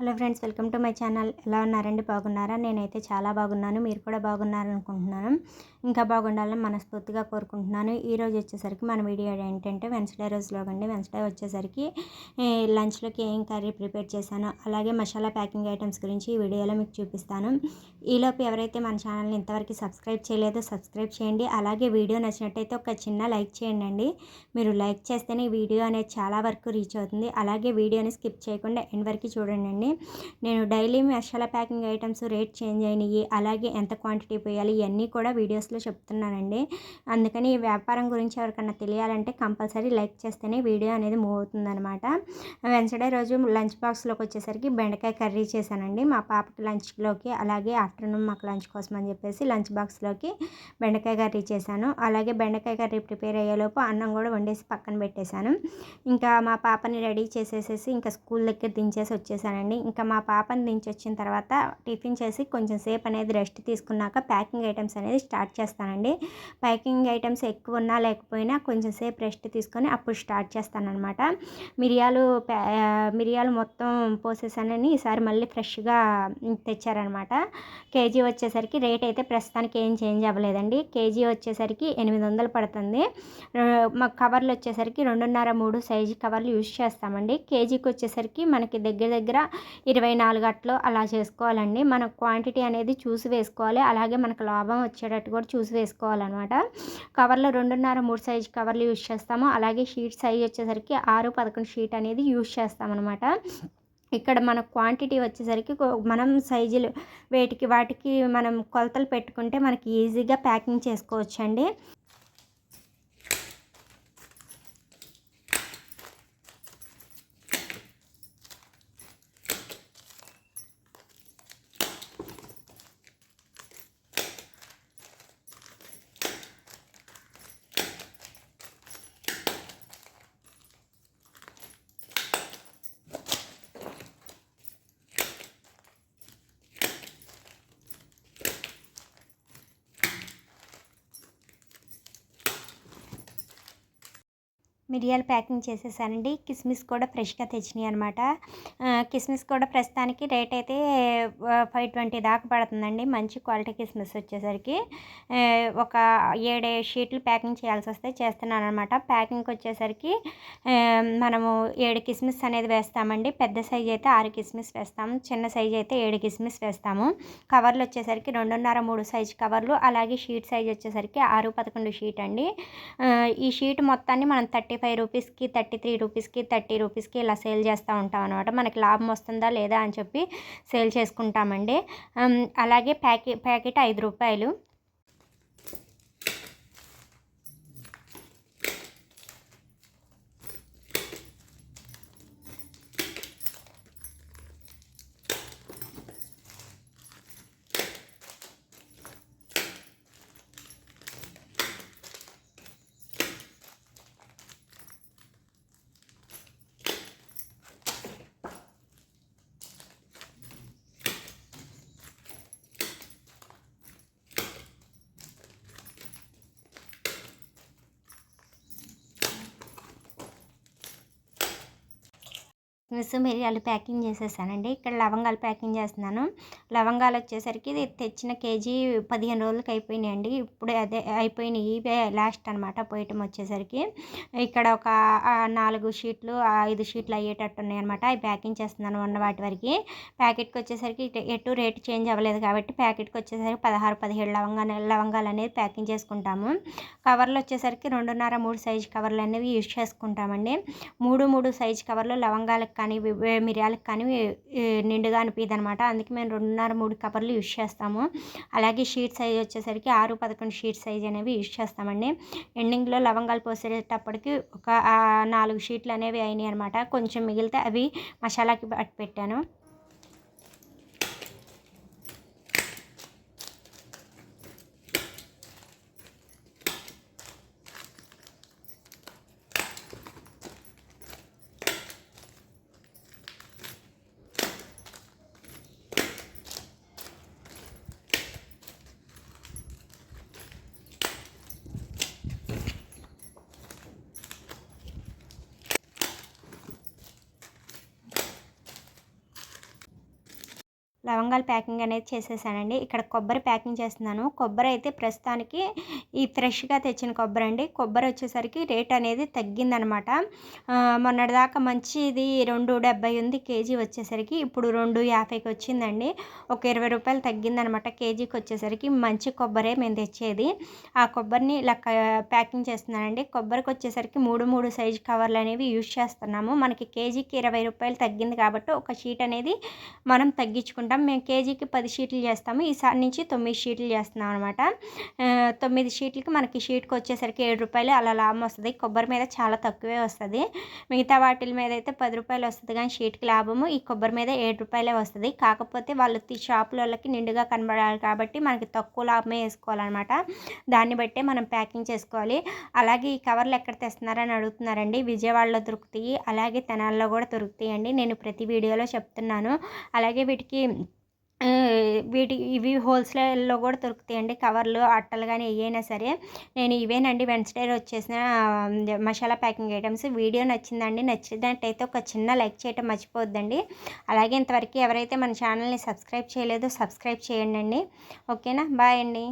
Hello friends welcome to my channel. ఎలా ఉన్నారండి? బాగున్నారా? నేనైతే చాలా బాగున్నాను. మీరు కూడా బాగున్నారనుకుంటున్నాను. ఇంకా బాగుండాలని మనస్ఫూర్తిగా కోరుకుంటున్నాను. ఈ రోజు వచ్చేసరికి మన వీడియో ఏంటంటే వెన్స్డే రోజులో అండి. వెన్స్డే వచ్చేసరికి లంచ్లోకి ఏం కర్రీ ప్రిపేర్ చేశాను అలాగే మసాలా ప్యాకింగ్ ఐటమ్స్ గురించి ఈ వీడియోలో మీకు చూపిస్తాను. ఈలోపు ఎవరైతే మన ఛానల్ని ఇంతవరకు సబ్స్క్రైబ్ చేయలేదో సబ్స్క్రైబ్ చేయండి. అలాగే వీడియో నచ్చినట్టయితే ఒక చిన్న లైక్ చేయండి అండి మీరు లైక్ చేస్తేనే ఈ వీడియో అనేది చాలా వరకు రీచ్ అవుతుంది. అలాగే వీడియోని స్కిప్ చేయకుండా ఎండ్ వరకు చూడండి అండి నేను daily masala packing items rate change అయినాయి అలాగే ఎంత క్వాంటిటీ పోయాలి ఇవన్నీ కూడా వీడియోస్లో చెప్తున్నానండి. అందుకని ఈ వ్యాపారం గురించి ఎవరికన్నా తెలియాలంటే కంపల్సరీ లైక్ చేస్తేనే వీడియో అనేది మూవ్ అవుతుందన్నమాట. వెన్స్డే రోజు లంచ్ బాక్స్లోకి వచ్చేసరికి బెండకాయ కర్రీ చేశానండి. మా పాపకి లంచ్లోకి అలాగే ఆఫ్టర్నూన్ మాకు లంచ్ కోసం అని చెప్పేసి లంచ్ బాక్స్లోకి బెండకాయ కర్రీ చేశాను. అలాగే బెండకాయ కర్రీ ప్రిపేర్ అయ్యేలోపు అన్నం కూడా వండేసి పక్కన పెట్టేశాను. ఇంకా మా పాపని రెడీ చేసేసేసి ఇంకా స్కూల్ దగ్గర దించేసి వచ్చేసానండి. ఇంకా మా పాపని దించి వచ్చిన తర్వాత టిఫిన్ చేసి కొంచెం సేపు అనేది రెస్ట్ తీసుకున్నాక ప్యాకింగ్ ఐటమ్స్ అనేది స్టార్ట్ చేస్తానండి. ప్యాకింగ్ ఐటమ్స్ ఎక్కువ ఉన్నా లేకపోయినా కొంచెం సేపు రెస్ట్ తీసుకొని అప్పుడు స్టార్ట్ చేస్తానమాట మిరియాలు మిరియాలు మొత్తం పోసేసానని ఈసారి మళ్ళీ ఫ్రెష్గా తెచ్చారనమాట కేజీ వచ్చేసరికి రేట్ అయితే ప్రస్తుతానికి ఏం చేంజ్ అవ్వలేదండి. కేజీ వచ్చేసరికి ఎనిమిది వందలు పడుతుంది మా కవర్లు వచ్చేసరికి రెండున్నర మూడు సైజు కవర్లు యూజ్ చేస్తామండి. కేజీకి వచ్చేసరికి మనకి దగ్గర దగ్గర ఇరవై నాలుగు అట్లు అలా చేసుకోవాలండి. మన క్వాంటిటీ అనేది చూసి వేసుకోవాలి. అలాగే మనకు లాభం వచ్చేటట్టు కూడా చూసి వేసుకోవాలన్నమాట. కవర్లో రెండున్నర మూడు సైజు కవర్లు యూజ్ చేస్తాము. అలాగే షీట్ సైజ్ వచ్చేసరికి ఆరు పదకొండు షీట్ అనేది యూజ్ చేస్తామన్నమాట. ఇక్కడ మన క్వాంటిటీ వచ్చేసరికి మనం సైజులు వేటికి వాటికి మనం కొలతలు పెట్టుకుంటే మనకి ఈజీగా ప్యాకింగ్ చేసుకోవచ్చండి. మిరియాలు ప్యాకింగ్ చేసేసానండి. కిస్మిస్ కూడా ఫ్రెష్గా తెచ్చినాయి అనమాట కిస్మిస్ కూడా ప్రస్తుతానికి రేట్ అయితే ఫైవ్ ట్వంటీ దాకా పడుతుందండి. మంచి క్వాలిటీ కిస్మిస్ వచ్చేసరికి. ఒక ఏడు షీట్లు ప్యాకింగ్ చేయాల్సి వస్తే చేస్తున్నాను అనమాట ప్యాకింగ్కి వచ్చేసరికి మనము ఏడు కిస్మిస్ అనేది వేస్తామండి. పెద్ద సైజ్ అయితే ఆరు కిస్మిస్ వేస్తాము. చిన్న సైజ్ అయితే ఏడు కిస్మిస్ వేస్తాము. కవర్లు వచ్చేసరికి రెండున్నర మూడు సైజ్ కవర్లు. అలాగే షీట్ సైజ్ వచ్చేసరికి ఆరు పదకొండు షీట్ అండి. ఈ షీట్ మొత్తాన్ని మనం థర్టీ థర్టీ ఫైవ్ రూపీస్కి థర్టీ త్రీ రూపీస్కి థర్టీ రూపీస్కి ఇలా సేల్ చేస్తూ ఉంటాం అనమాట మనకి లాభం వస్తుందా లేదా అని చెప్పి సేల్ చేసుకుంటామండి. అలాగే ప్యాకెట్ ప్యాకెట్ ఐదు రూపాయలు. సో మిరియాలు ప్యాకింగ్ చేసేసానండి. ఇక్కడ లవంగాలు ప్యాకింగ్ చేస్తున్నాను. లవంగాలు వచ్చేసరికి తెచ్చిన కేజీ పదిహేను రోజులకి అయిపోయినాయండి. ఇప్పుడు అదే అయిపోయినాయి. ఇవే లాస్ట్ అనమాట పోయటం వచ్చేసరికి. ఇక్కడ ఒక నాలుగు షీట్లు ఐదు షీట్లు అయ్యేటట్టు ఉన్నాయి అనమాట అవి ప్యాకింగ్ చేస్తున్నాను ఉన్న వాటి వరకు. ప్యాకెట్కి వచ్చేసరికి ఎటు రేటు చేంజ్ అవ్వలేదు కాబట్టి ప్యాకెట్కి వచ్చేసరికి పదహారు పదిహేడు లవంగా లవంగాలు అనేది ప్యాకింగ్ చేసుకుంటాము. కవర్లు వచ్చేసరికి రెండున్నర మూడు సైజు కవర్లు అనేవి యూజ్ చేసుకుంటామండి. మూడు మూడు సైజు కవర్లు లవంగాలకు కానీ మిరియాలకు కానీ నిండుగా అనిపించదు అనమాట అందుకే మేము రెండున్నర మూడు కవర్లు యూజ్ చేస్తాము. అలాగే షీట్ సైజ్ వచ్చేసరికి ఆరు పదకొండు షీట్ సైజ్ అనేవి యూజ్ చేస్తామండి. ఎండింగ్లో లవంగాలు పోసేటప్పటికి ఒక నాలుగు షీట్లు అనేవి అయినాయి అనమాట కొంచెం మిగిలితే అవి మసాలాకి పెట్టాను. లవంగాలు ప్యాకింగ్ అనేది చేసేసానండి. ఇక్కడ కొబ్బరి ప్యాకింగ్ చేస్తున్నాను. కొబ్బరి అయితే ప్రస్తుతానికి ఈ ఫ్రెష్గా తెచ్చిన కొబ్బరి అండి. కొబ్బరి వచ్చేసరికి రేట్ అనేది తగ్గిందనమాట. మొన్నటిదాకా మంచిది రెండు డెబ్బై ఉంది కేజీ వచ్చేసరికి. ఇప్పుడు రెండు యాభైకి వచ్చిందండి. ఒక ఇరవై రూపాయలు తగ్గిందనమాట కేజీకి వచ్చేసరికి. మంచి కొబ్బరే మేము తెచ్చేది. ఆ కొబ్బరిని ఇలా ప్యాకింగ్ చేస్తున్నానండి. కొబ్బరికి వచ్చేసరికి మూడు మూడు సైజు కవర్లు అనేవి యూజ్ చేస్తున్నాము. మనకి కేజీకి ఇరవై రూపాయలు తగ్గింది కాబట్టి ఒక షీట్ అనేది మనం తగ్గించుకుంటాం. మేము కేజీకి పది షీట్లు చేస్తాము. ఈసారి నుంచి తొమ్మిది షీట్లు చేస్తున్నాం అనమాట తొమ్మిది షీట్లకి మనకి షీట్కి వచ్చేసరికి ఏడు రూపాయలు అలా లాభం వస్తుంది. కొబ్బరి మీద చాలా తక్కువే వస్తుంది. మిగతా వాటి మీద అయితే పది రూపాయలు వస్తుంది కానీ షీట్కి లాభము. ఈ కొబ్బరి మీద ఏడు రూపాయలే వస్తుంది. కాకపోతే వాళ్ళు వాళ్ళకి నిండుగా కనబడాలి కాబట్టి మనకి తక్కువ లాభమే వేసుకోవాలన్నమాట. దాన్ని బట్టే మనం ప్యాకింగ్ చేసుకోవాలి. అలాగే ఈ కవర్లు ఎక్కడ తెస్తున్నారని అడుగుతున్నారండి. విజయవాడలో దొరుకుతాయి. అలాగే తెనాల్లో కూడా దొరుకుతాయండి. నేను ప్రతి వీడియోలో చెప్తున్నాను. అలాగే వీటికి వీటి ఇవి హోల్సేల్లో కూడా దొరుకుతాయండి. కవర్లు అట్టలు కానీ ఏవైనా సరే. నేను ఇవేనండి. వెన్స్డే వచ్చేసిన మసాలా ప్యాకింగ్ ఐటమ్స్. వీడియో నచ్చిందండి. నచ్చినట్టయితే ఒక చిన్న లైక్ చేయటం మర్చిపోద్దండి అలాగే ఇంతవరకు ఎవరైతే మన ఛానల్ని సబ్స్క్రైబ్ చేయలేదో సబ్స్క్రైబ్ చేయండి అండి ఓకేనా? బాయ్ అండి